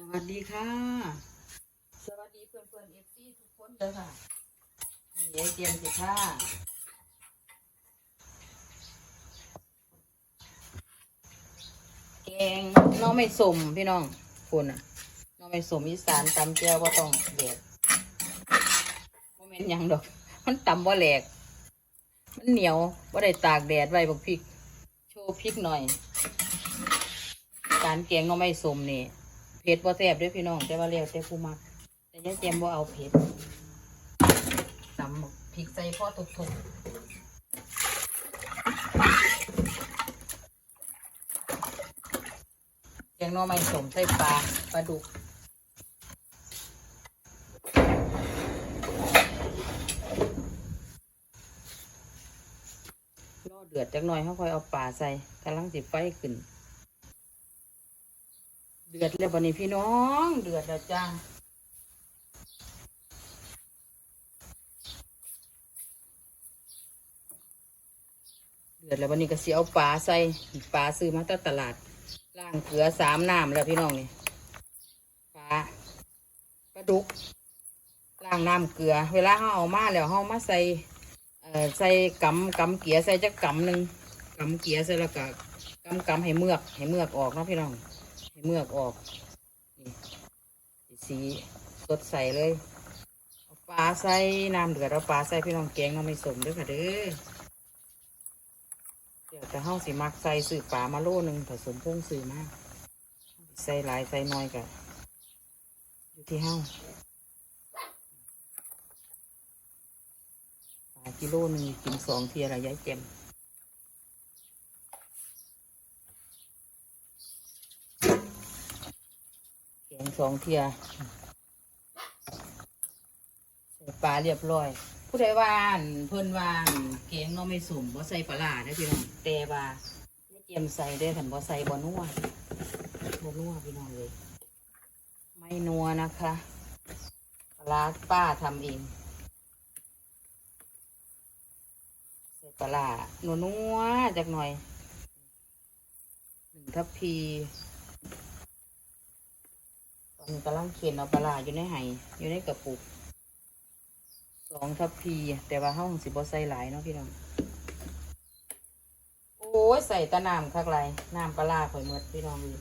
สวัสดีค่ะ สวัสดีเพื่อนเพื่อนเอฟซีทุกคนเลยค่ะอันนี้เตรียมสิค่ะแกงน้องไม่สมพี่น้องคุณอะน้องไม่สมอีสานตำเจียวว่าต้องเด็ดโมเมนต์ยังดอก มันตำว่าแหลก มันเหนียวว่าได้ตากแดดไว้บักพริก โชว์พริกหน่อย การแกงน้องไม่สมนี่ ผ็ดบ่แซ่บด้วยพี่น้องแต่ว่าแล้วแต่ผู้มัก แต่ยายแจมบ่เอาเผ็ดตำบักพริกใส่พ่อทุกๆแกงน่อไม้สมใส่ปลาปลาดุกรอเดือดจักหน่อยเขาค่อยเอาปลาใส่กำลังสิไฟขึ้น เดือดแล้ววันนี้พี่น้อง เดือดแล้วจ้าเดือดแล้ววันนี้ก็เสียเอาปลาใส่ปลาซื้อมาจากตลาดล้างเกลือสามน้ำแล้วพี่น้องนี่ปลาปลาดุกล้างน้ำเกลือ เวลาเขาเอามาแล้วเขามาใส่เอ่อใส่กำกำเกียใส่จักกำหนึ่งกำเกียใส่แล้วก็กำกำให้เมือกให้เมือกออกนะพี่น้อง ให้เมือกออกนี่สีสดใสเลยเอาปลาใส่น้ำเดือดเอาปลาใส่พี่น้องแกงเราไม่สมด้วยค่ะเด้อเดี๋ยวจะเฮาสิมักใส่สื่อปลามาโลหนึ่งผสมพงสื่อมากใส่หลายใส่น้อยกันอยู่ที่เฮาปลากิโลหนึ่งกินสองเทียละยายเจม งสองเทียใส่ปลาเรียบร้อย ผู้ใดว่านเพิ่นว่านแกงเนาะไม่สุ่มบ่ใส่ปลาร้าได้อพี่น้องแต่ว่าไม่เจียมใส่ได้อคันบ่ใส่บ่นัวบ่นัวพี่น้องเลย ไม่นัวนะคะปลาร้าป้าทำเองใส่ปลาร้านัวนัวจักหน่อยหนึ่งทัพพี กำลังเขียนเอาปลาอยู่ในไห่อยู่ในกระปุกสองทัพพี แต่ว่าห้องสิบใส่หลายเนาะพี่น้องโอ้ยใส่ตะน้ำคักไรน้ำปลาข่อยหมดพี่น้องเลย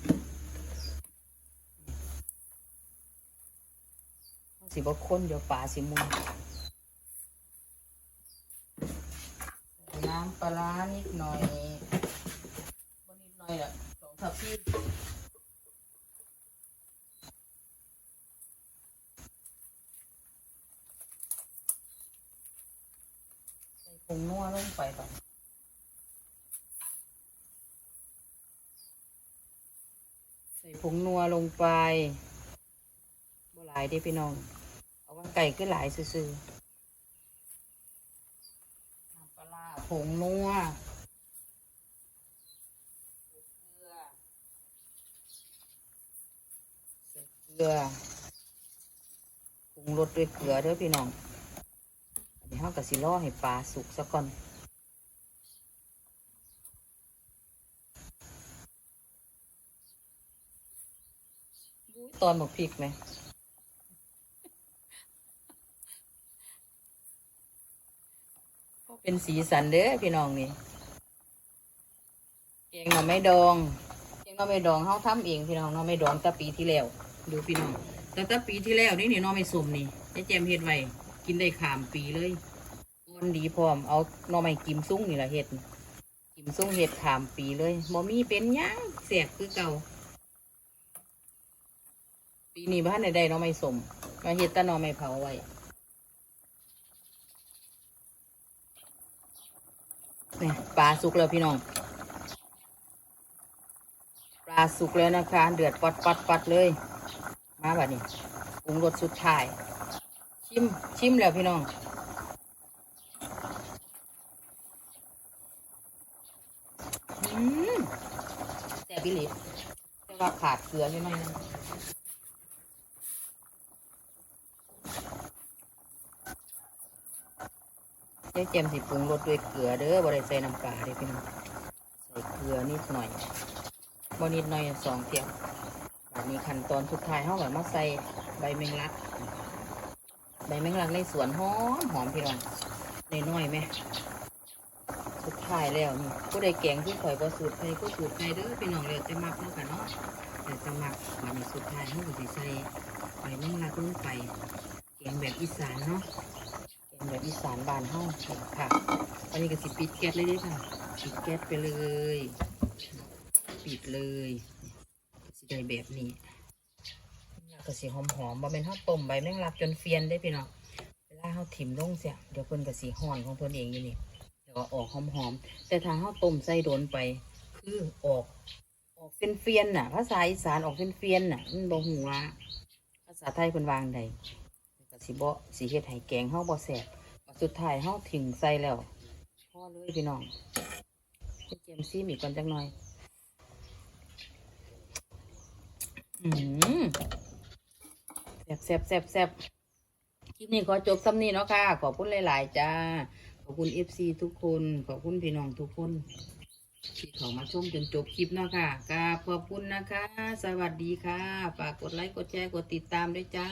ห้องสิบข้นเดี๋ยวปลาสิมุนใส่น้ำปลานิดหน่อยบนิดหน่อยละสองทัพพี ผงนัวลงไปก่อนใส่ผงนัวลงไปบ่หลายเด้พี่น้อง เอาว่าไก่ก็หลายซื่อๆน้ำปลาผงนัวเกลือเกลือปรุงรสด้วยเกลือเด้อพี่น้อง อันนี้เขากับสิล่อให้ปลาสุกซะก่อนตอนหมกพริกไหมก็เป็นสีสันเด้อพี่น้องนี่แกงหน่อไม้ดองแกงหน่อไม้ดองเขาทำเองพี่น้องหน่อไม้ดองแต่ปีที่แล้ว ดูพี่น้องแต่แต่ปีที่แล้วนี่นี่น่อไม้สมนี่ไอ้แจมเฮ็ดไว้ กินได้ขามปีเลยมันดีพร้อมเอาหน่อไม้กิมซุ้งนี่แหละเห็ด กิมซุ้งเห็ดขามปีเลยบ่มีเป็นหยังเสียบคือเก่า ปีนี้บ้านใดๆหน่อไม้สมมาเห็ดต่หน่อไม้เผาไว้เนี่ยปลาสุกแล้วพี่น้อง ปลาสุกแล้วนะคะ เดือดปัดปัดปัดเลย มาแบบนี้ปรุงรสสุดท้าย ชิมชิมแล้วพี่น้องอืมแต่บิลิแต่ว่าขาดเกลือนิดหน่อยนึงเจ๊เจมสิปรุงรสด้วยเกลือเด้อบ่ได้ใส่น้ำปลาเด้พี่น้องใส่เกลือนิดหน่อยบนิดหน่อยสองเทียมปอันนี้ขั้นตอนสุดท้ายเขาก็มาใส่ใบแมงลัก ใบแมงลักในสวนหอมหอมพี่น้องน้อยๆไหมสุดท้ายแล้วนี่ผู้ใดแกงที่ข่อยบ่สูตรใครก็สูตรใครเด้อพี่น้องเลยจะมักเนาะกันเนาะแต่จะมักวันสุดท้ายเขาก็สิใส่ใบแมงลักลงไปแกงแบบอีสานเนาะแกงแบบอีสานบานเฮาค่ะอันนี้ก็สิปิดแก๊สเลยด้อค่ะปิดแก๊สไปเลย ปิดเลยสิได้แบบนี้ ก็สิหอมหอมบ่เป็นข้าวต้มใบแมงลักจนเฟียนได้พี่น้องเวลาเขาถิ่มลงเสียเดี๋ยวเพิ่นก็สิห่อนของเพิ่นเองอยู่นี่เดี๋ยวก็ออกหอมหอมแต่ถ้าเขาต้มใส่โดนไป คือออก ออกเฟียนเฟียนน่ะภาษาอีสานออกเฟียนเฟียนน่ะมันบ่ฮู้ว่าภาษาไทยเพิ่นวางใดก็สิบ่สิเฮ็ดให้แกงเฮาบ่แซ่บสุดท้ายเฮาถิ่มใส่แล้วพอเลยพี่น้องเป็นเจมซี่มีกก่อนจักหน่อย อืม บแซ่บแซ่บแซ่บคลิปนี้ขอจบซ้ำนี้เนาะค่ะ ขอบคุณหลาย ๆ จ้า ขอบคุณเอฟซีทุกคน ขอบคุณพี่น้องทุกคนที่เขามาชมจนจบคลิปเนาะค่ะกราบขอบคุณนะคะ สวัสดีค่ะ ฝากกดไลค์ กดแชร์ กดติดตามด้วยจ้า